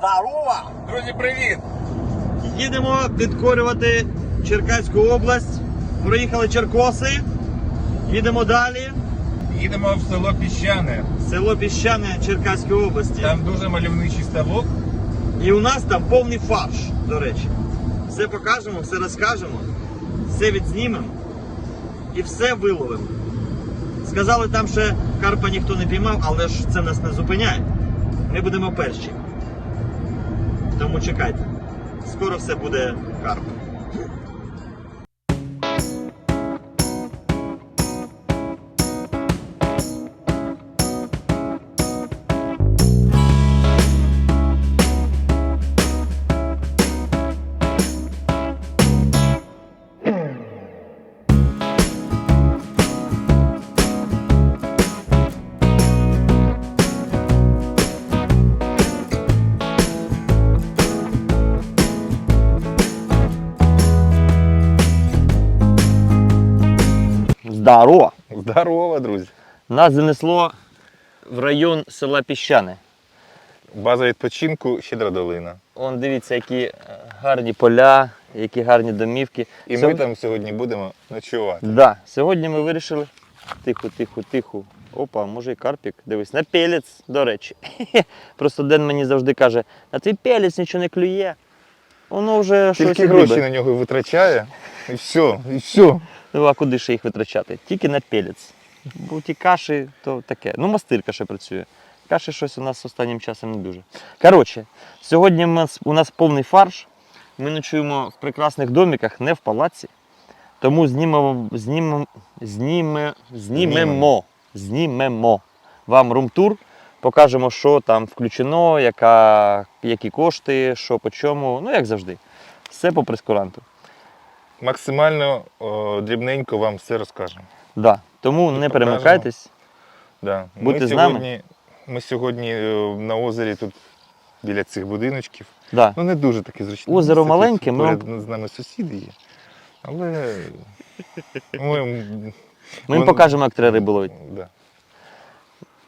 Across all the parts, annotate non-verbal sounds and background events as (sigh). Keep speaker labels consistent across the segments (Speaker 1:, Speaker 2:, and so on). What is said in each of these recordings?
Speaker 1: Здорово!
Speaker 2: Друзі, привіт!
Speaker 1: Їдемо підкорювати Черкаську область. Проїхали Черкоси. Їдемо далі.
Speaker 2: Їдемо в село Піщане.
Speaker 1: Село Піщане Черкаської області.
Speaker 2: Там дуже мальовничий ставок.
Speaker 1: І у нас там повний фарш, до речі. Все покажемо, все розкажемо, все відзнімемо і все виловимо. Сказали там, що карпа ніхто не піймав, але ж це нас не зупиняє. Ми будемо перші. Тому чекайте. Скоро все буде карп. Здорово!
Speaker 2: Здорово, друзі!
Speaker 1: Нас занесло в район села Піщане.
Speaker 2: База відпочинку Щедра долина.
Speaker 1: Он дивіться, які е, гарні поля, які гарні домівки.
Speaker 2: І ми там сьогодні будемо ночувати.
Speaker 1: Да. Сьогодні ми вирішили. Тихо, тихо, тихо. Опа, може і карпік. Дивись, на пелець, до речі. (laughs) Просто Ден мені завжди каже, на твій пелець нічого не клює. Воно вже щось.
Speaker 2: Тільки
Speaker 1: і
Speaker 2: гроші на нього витрачає. І все, і все.
Speaker 1: Ну а куди ще їх витрачати? Тільки на пелець. Бо ті каші, то таке. Ну, мастирка ще працює. Каші щось у нас останнім часом не дуже. Коротше, сьогодні у нас, у нас повний фарш. Ми ночуємо в прекрасних домиках, не в палаці. Тому знімемо, знімемо, зніме, знімемо, знімемо вам румтур, покажемо, що там включено, яка, які кошти, що по чому. Ну, як завжди. Все по прескуранту.
Speaker 2: Максимально о, дрібненько вам все розкажемо.
Speaker 1: Да. Тому не
Speaker 2: покажемо.
Speaker 1: перемикайтесь.
Speaker 2: Да.
Speaker 1: Будьте
Speaker 2: ми,
Speaker 1: з нами.
Speaker 2: сьогодні, ми сьогодні е, на озері тут біля цих будиночків.
Speaker 1: Да.
Speaker 2: Ну не дуже таке зручне.
Speaker 1: Озеро
Speaker 2: місце,
Speaker 1: маленьке, ми
Speaker 2: поряд з нами сусіди є. Але (laughs) ми,
Speaker 1: Ми їм покажемо, як треба рибу ловити.
Speaker 2: да.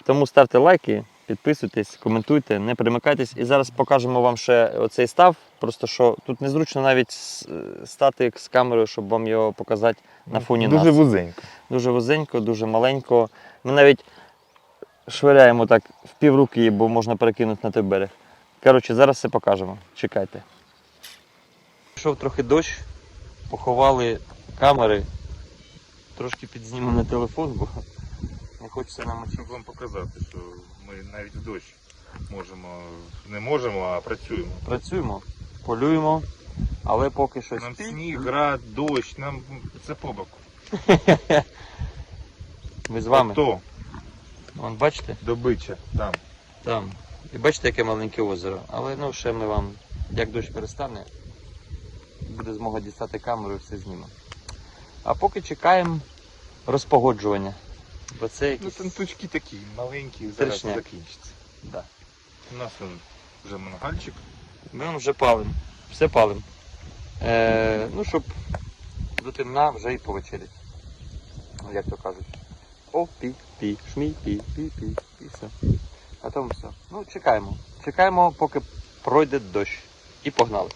Speaker 1: Тому ставте лайки, підписуйтесь, коментуйте, не перемикайтесь. І зараз покажемо вам ще оцей став. Просто що тут незручно навіть стати з камерою, щоб вам його показати на фоні
Speaker 2: Дуже
Speaker 1: нас.
Speaker 2: вузенько.
Speaker 1: Дуже вузенько, дуже маленько. Ми навіть швиряємо так в півруки, бо можна перекинути на той берег. Коротше, зараз все покажемо. Чекайте. Пішов трохи дощ, поховали камери. Трошки підзнімемо на телефон, бо не хочеться нам
Speaker 2: Щоб вам показати, що ми навіть в дощ можемо, не можемо, а працюємо.
Speaker 1: Працюємо, полюємо, але поки що
Speaker 2: Нам сніг, град, дощ, нам це по боку. (laughs)
Speaker 1: Ми з вами.
Speaker 2: То,
Speaker 1: Вон, бачите?
Speaker 2: добича, там.
Speaker 1: Там. І бачите, яке маленьке озеро. Але ну ще ми вам, як дощ перестане, буде змога дістати камеру і все знімемо. А поки чекаємо розпогоджування. Бо це
Speaker 2: Ну
Speaker 1: якісь...
Speaker 2: там тучки такі, маленькі, зараз
Speaker 1: Страшняк.
Speaker 2: закінчиться.
Speaker 1: да.
Speaker 2: У нас вже мангальчик.
Speaker 1: Ми вам вже палим. Все палим. Е, ну, щоб до темна вже і повечерять. Як то кажуть. О, пі, пі, шмі, пі, пі, пі, і все. А там все. Ну, чекаємо. Чекаємо, поки пройде дощ. І погнали.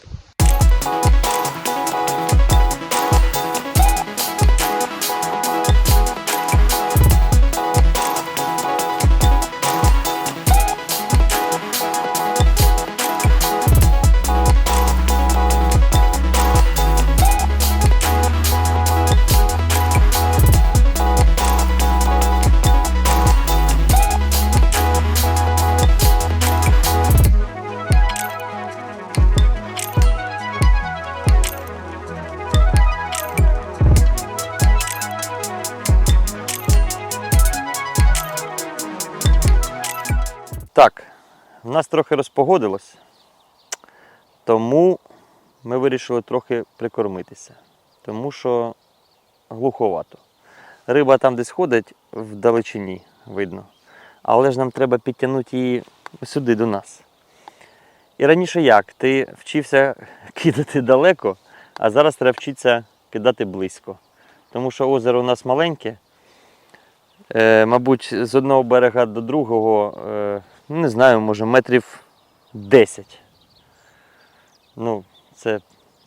Speaker 1: Так, в нас трохи розпогодилось, тому ми вирішили трохи прикормитися, тому що глуховато. Риба там десь ходить в далечині, видно. Але ж нам треба підтягнути її сюди до нас. І раніше як? Ти вчився (laughs) кидати далеко, а зараз треба вчитися кидати близько. Тому що озеро у нас маленьке. Е, мабуть, з одного берега до другого, е, не знаю, може метрів 10. ну, це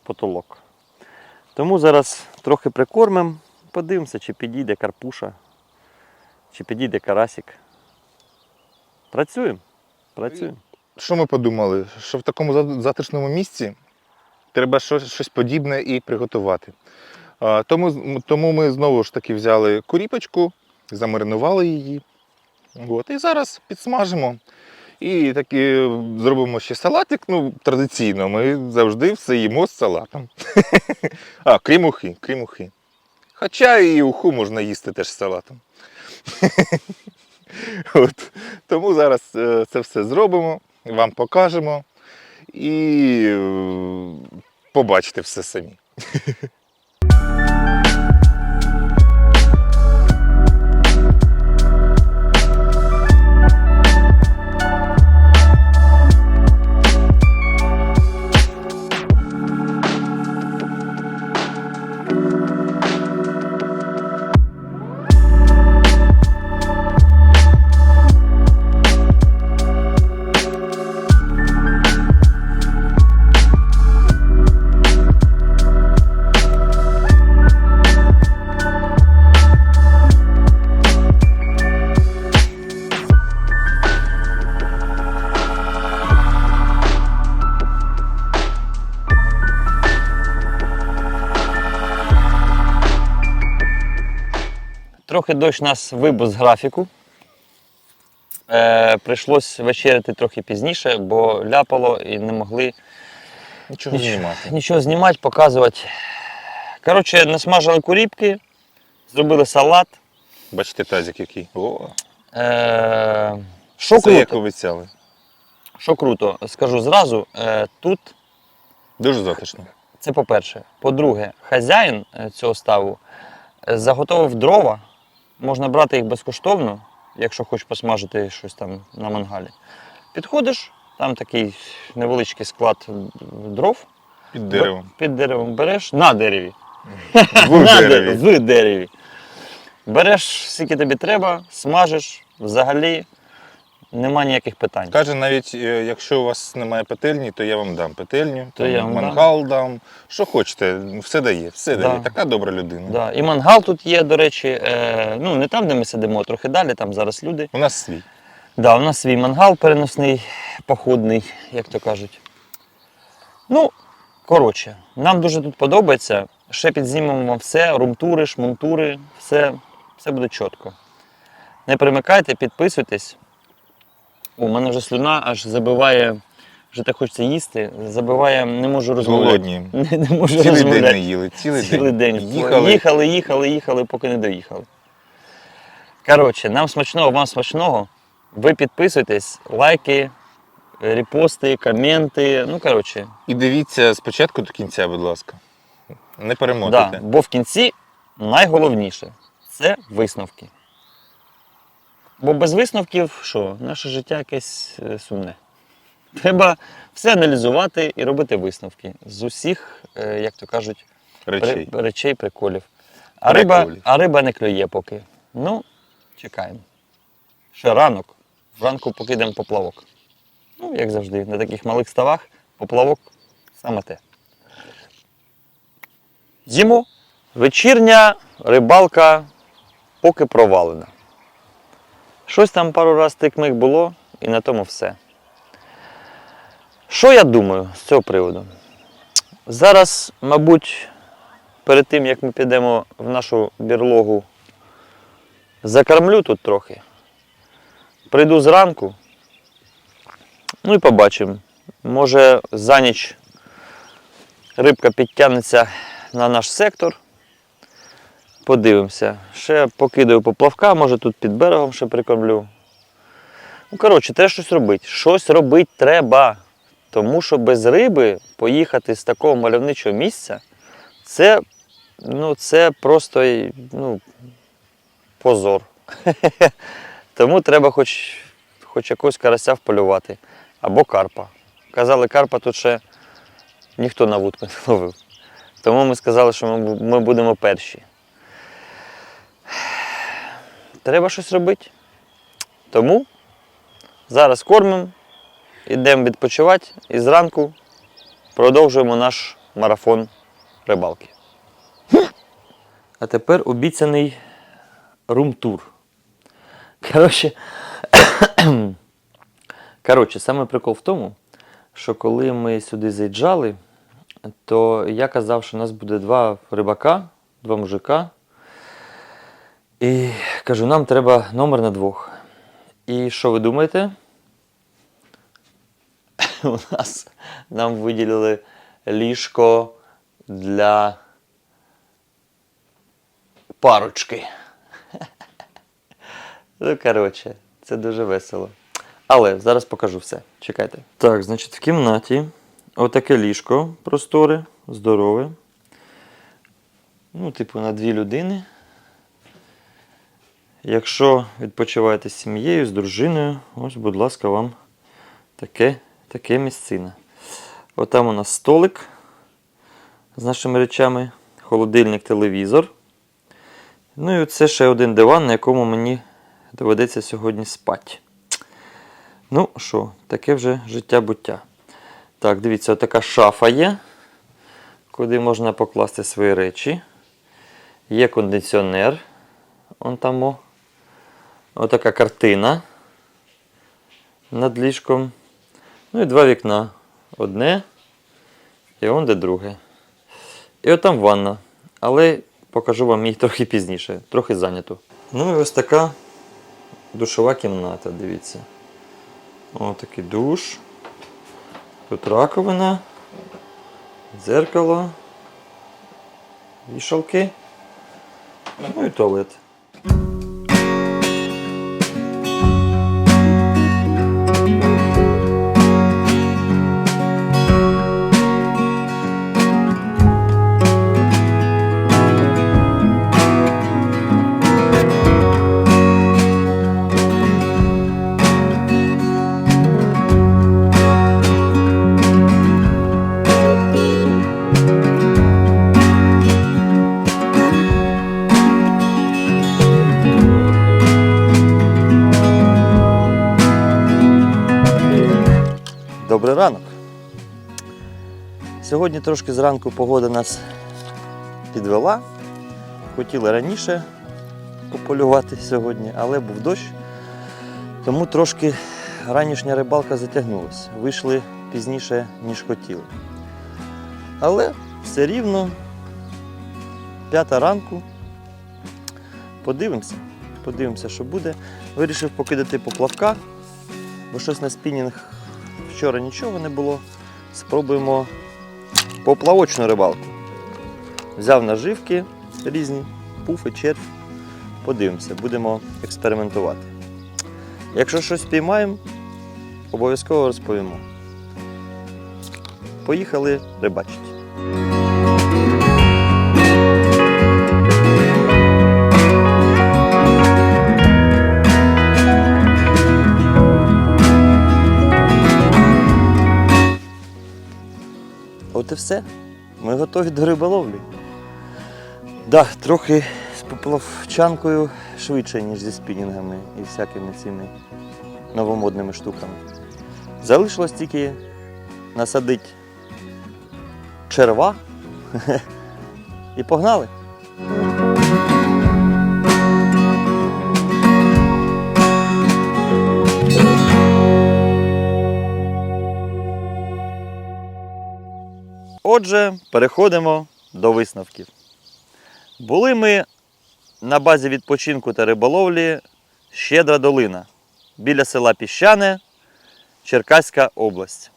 Speaker 1: потолок. Тому зараз трохи прикормимо, подивимося, чи підійде карпуша, чи підійде карасик. Працюємо. Працюємо.
Speaker 2: Що ми подумали? Що в такому затишному місці треба щось, щось подібне і приготувати. Тому, тому ми знову ж таки взяли куріпочку, замаринували її. От, і зараз підсмажимо. І таки зробимо ще салатик. Ну, традиційно, ми завжди все їмо з салатом. (laughs) А, крім ухи, крім ухи. Хоча і уху можна їсти теж з салатом. (laughs) От. Тому зараз е, це все зробимо, вам покажемо і е, побачите все самі. (laughs)
Speaker 1: Трохи дощ нас вибув з графіку. Е, прийшлось вечеряти трохи пізніше, бо ляпало і не могли
Speaker 2: Нічого
Speaker 1: Ніч-
Speaker 2: знімати.
Speaker 1: нічого знімати, показувати. Коротше, насмажили куріпки, зробили салат.
Speaker 2: Бачите, тазик який. О,
Speaker 1: Е, що
Speaker 2: це як
Speaker 1: круто,
Speaker 2: обіцяли.
Speaker 1: що круто, скажу зразу, е, тут
Speaker 2: Дуже затишно.
Speaker 1: це по-перше. По-друге, хазяїн е, цього ставу е, заготовив дрова, можна брати їх безкоштовно, якщо хочеш посмажити щось там на мангалі. Підходиш, там такий невеличкий склад дров.
Speaker 2: Під деревом.
Speaker 1: Під деревом береш на дереві. (laughs)
Speaker 2: В
Speaker 1: На
Speaker 2: дереві.
Speaker 1: В дереві. Береш, скільки тобі треба, смажиш, взагалі нема ніяких питань.
Speaker 2: Каже, навіть е, якщо у вас немає петельні, то я вам дам петельню,
Speaker 1: То
Speaker 2: там
Speaker 1: я вам
Speaker 2: мангал дам. Що хочете, все дає, все
Speaker 1: Да.
Speaker 2: дає. Така добра людина.
Speaker 1: Да. І мангал тут є, до речі, е, ну не там, де ми сидимо, а трохи далі, там зараз люди.
Speaker 2: У нас свій.
Speaker 1: Да, у нас свій мангал переносний, походний, як то кажуть. Ну, коротше, нам дуже тут подобається. Ще підзнімемо вам все, румтури, шмунтури, все, все буде чітко. Не примикайте, підписуйтесь. У мене вже слюна аж забиває, вже так хочеться їсти, забиває, не можу розмовляти.
Speaker 2: Голодні. (laughs)
Speaker 1: Не, не можу
Speaker 2: Цілий день не їли, цілий,
Speaker 1: Цілий день.
Speaker 2: Їхали.
Speaker 1: їхали, їхали, їхали, поки не доїхали. Коротше, нам смачного, вам смачного. Ви підписуйтесь, лайки, репости, коменти. Ну, коротше,
Speaker 2: І дивіться спочатку до кінця, будь ласка. Не
Speaker 1: да, бо в кінці найголовніше це висновки. Бо без висновків що? Наше життя якесь е, сумне. Треба все аналізувати і робити висновки з усіх, е, як то кажуть,
Speaker 2: Речей.
Speaker 1: При, речей, приколів. А риба, а риба не клює поки. Ну, чекаємо. Ще ранок. Вранку поки йдемо поплавок. Ну, як завжди, на таких малих ставах поплавок саме те. Зиму. Вечірня рибалка поки провалена. Щось там пару раз тикмик було, і на тому все. Що я думаю з цього приводу? Зараз, мабуть, перед тим, як ми підемо в нашу бірлогу, закормлю тут трохи. Прийду зранку. Ну і побачимо. Може за ніч рибка підтягнеться на наш сектор. Подивимося. Ще покидаю поплавка, може тут під берегом ще прикормлю. Ну, коротше, треба щось робити. Щось робити треба. Тому що без риби поїхати з такого мальовничого місця це, ну, це просто ну, позор. (laughs) Тому треба хоч, хоч якогось карася вполювати. Або карпа. Казали, карпа тут ще ніхто на вудку не ловив. Тому ми сказали, що ми, будемо перші. Треба щось робити. Тому зараз кормимо, йдемо відпочивати і зранку продовжуємо наш марафон рибалки. А тепер обіцяний рум-тур. Коротше, (coughs) коротше, саме прикол в тому, що коли ми сюди заїжджали, то я казав, що у нас буде два рибака, два мужика. І кажу, нам треба номер на двох. І що ви думаєте? (laughs) У нас нам виділили ліжко для парочки. (laughs) Ну, коротше, це дуже весело. Але зараз покажу все. Чекайте. Так, значить, в кімнаті отаке ліжко просторе, здорове. Ну, типу, на дві людини. Якщо відпочиваєте з сім'єю, з дружиною, ось, будь ласка, вам таке, таке місцина. Отам у нас столик з нашими речами, холодильник, телевізор. Ну і це ще один диван, на якому мені доведеться сьогодні спати. Ну що, таке вже життя-буття. Так, дивіться, отака шафа є, куди можна покласти свої речі. Є кондиціонер. Он там. Отака картина над ліжком. Ну і два вікна. Одне і он де друге. І от там ванна. Але покажу вам її трохи пізніше, трохи зайнято. Ну і ось така душова кімната, дивіться. Ось такий душ. Тут раковина, дзеркало, вішалки. Ну і туалет. Добрий ранок. Сьогодні трошки зранку погода нас підвела. Хотіли раніше пополювати сьогодні, але був дощ. Тому трошки ранішня рибалка затягнулася. Вийшли пізніше, ніж хотіли. Але все рівно п'ята ранку. Подивимося. Подивимося, що буде. Вирішив покидати поплавка, бо щось на спінінг вчора нічого не було. Спробуємо поплавочну рибалку. Взяв наживки різні, пуфи, червь. Подивимося, будемо експериментувати. Якщо щось піймаємо, обов'язково розповімо. Поїхали рибачити. Все. Ми готові до риболовлі. Да, трохи з поплавчанкою швидше, ніж зі спінінгами і всякими цими новомодними штуками. Залишилось тільки насадити черва (laughs) і погнали. Отже, переходимо до висновків. Були ми на базі відпочинку та риболовлі Щедра долина біля села Піщане, Черкаська область.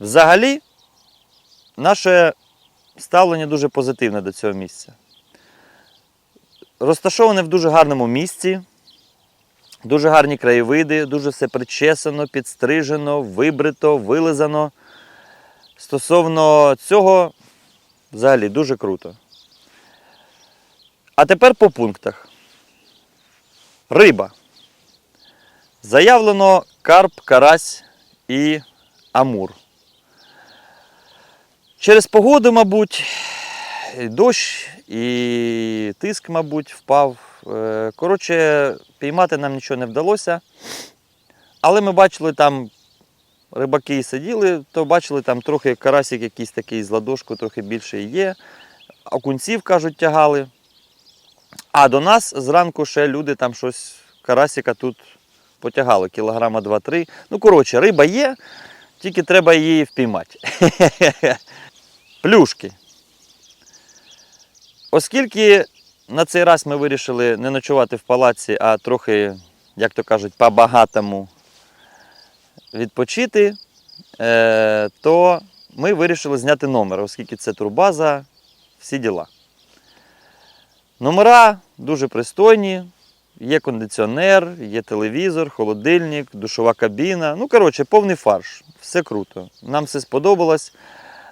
Speaker 1: Взагалі, наше ставлення дуже позитивне до цього місця. Розташоване в дуже гарному місці, дуже гарні краєвиди, дуже все причесано, підстрижено, вибрито, вилизано. Стосовно цього, взагалі дуже круто. А тепер по пунктах. Риба. Заявлено карп, карась і амур. Через погоду, мабуть, і дощ і тиск, мабуть, впав. Е, Коротше, піймати нам нічого не вдалося. Але ми бачили там рибаки сиділи, то бачили там трохи карасик якийсь такий з ладошку, трохи більше є. Окунців, кажуть, тягали. А до нас зранку ще люди там щось карасика тут потягали, кілограма 2-3. Ну, коротше, риба є, тільки треба її впіймати. (laughs) Плюшки. Оскільки на цей раз ми вирішили не ночувати в палаці, а трохи, як то кажуть, по-багатому відпочити, е, то ми вирішили зняти номер, оскільки це турбаза, всі діла. Номера дуже пристойні, є кондиціонер, є телевізор, холодильник, душова кабіна. Ну, коротше, повний фарш. Все круто. Нам все сподобалось.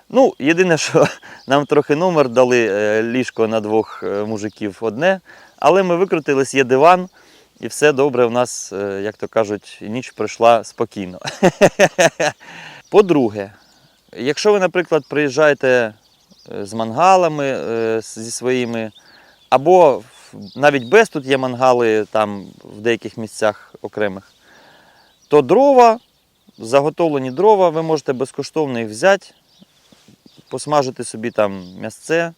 Speaker 1: Ну, єдине, що (laughs) нам трохи номер дали е, ліжко на двох е, мужиків одне, але ми викрутились, є диван, і все добре. У нас, е, як то кажуть, ніч пройшла спокійно. (laughs) По-друге, якщо ви, наприклад, приїжджаєте е, з мангалами е, зі своїми, або навіть без тут є мангали там в деяких місцях окремих, то дрова, заготовлені дрова, ви можете безкоштовно їх взяти, посмажити собі там м'ясце.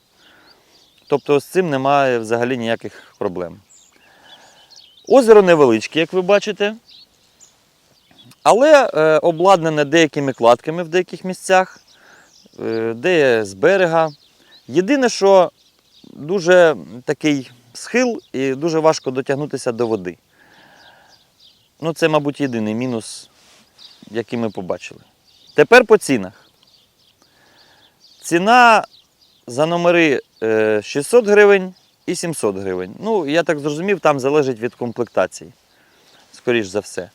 Speaker 1: Тобто з цим немає взагалі ніяких проблем. Озеро невеличке, як ви бачите, але е, обладнане деякими кладками в деяких місцях, е, де з берега. Єдине, що дуже такий схил і дуже важко дотягнутися до води. Ну, це, мабуть, єдиний мінус, який ми побачили. Тепер по цінах. Ціна за номери е, 600 гривень і 700 гривень. Ну, я так зрозумів, там залежить від комплектації, скоріш за все.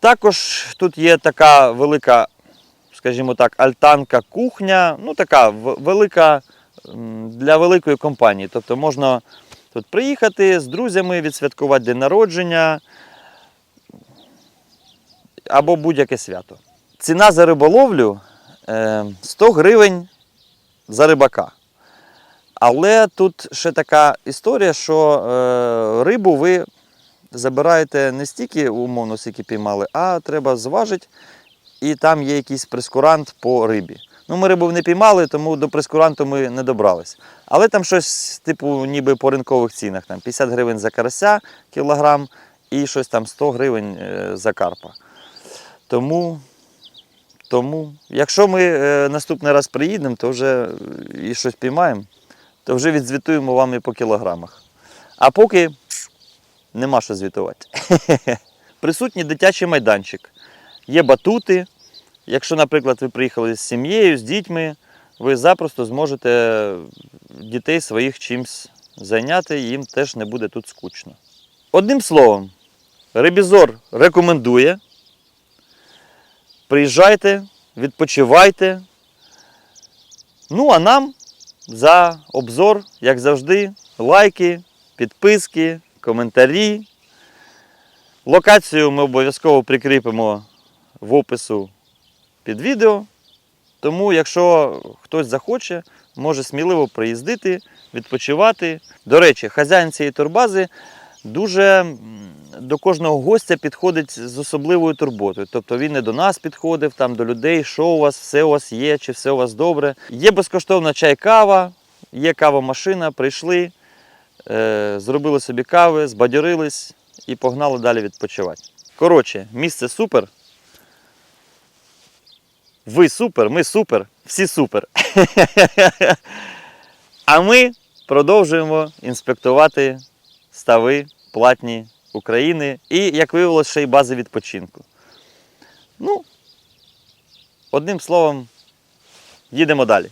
Speaker 1: Також тут є така велика, скажімо так, альтанка, кухня, ну така велика для великої компанії. Тобто можна тут приїхати з друзями, відсвяткувати день народження або будь-яке свято. Ціна за риболовлю е, 100 гривень за рибака. Але тут ще така історія, що е, рибу ви забираєте не стільки, умовно, скільки піймали, а треба зважити, і там є якийсь прескурант по рибі. Ну, ми рибу не піймали, тому до прескуранту ми не добрались. Але там щось, типу, ніби по ринкових цінах. Там 50 гривень за карася кілограм і щось там 100 гривень е, за карпа. Тому, тому якщо ми е, наступний раз приїдемо, то вже е, і щось піймаємо, то вже відзвітуємо вам і по кілограмах. А поки нема що звітувати. (laughs) Присутній дитячий майданчик. Є батути. Якщо, наприклад, ви приїхали з сім'єю, з дітьми, ви запросто зможете дітей своїх чимось зайняти, їм теж не буде тут скучно. Одним словом, ребізор рекомендує. Приїжджайте, відпочивайте. Ну, а нам за обзор, як завжди, лайки, підписки, коментарі. Локацію ми обов'язково прикріпимо в опису під відео. Тому, якщо хтось захоче, може сміливо приїздити, відпочивати. До речі, хазяїн цієї турбази дуже до кожного гостя підходить з особливою турботою. Тобто він не до нас підходив, там до людей, що у вас, все у вас є, чи все у вас добре. Є безкоштовна чай-кава, є кавомашина, прийшли, е, зробили собі кави, збадьорились і погнали далі відпочивати. Коротше, місце супер. Ви супер, ми супер, всі супер. (laughs) А ми продовжуємо інспектувати стави платні України і, як виявилося, ще й бази відпочинку. Ну, одним словом, їдемо далі.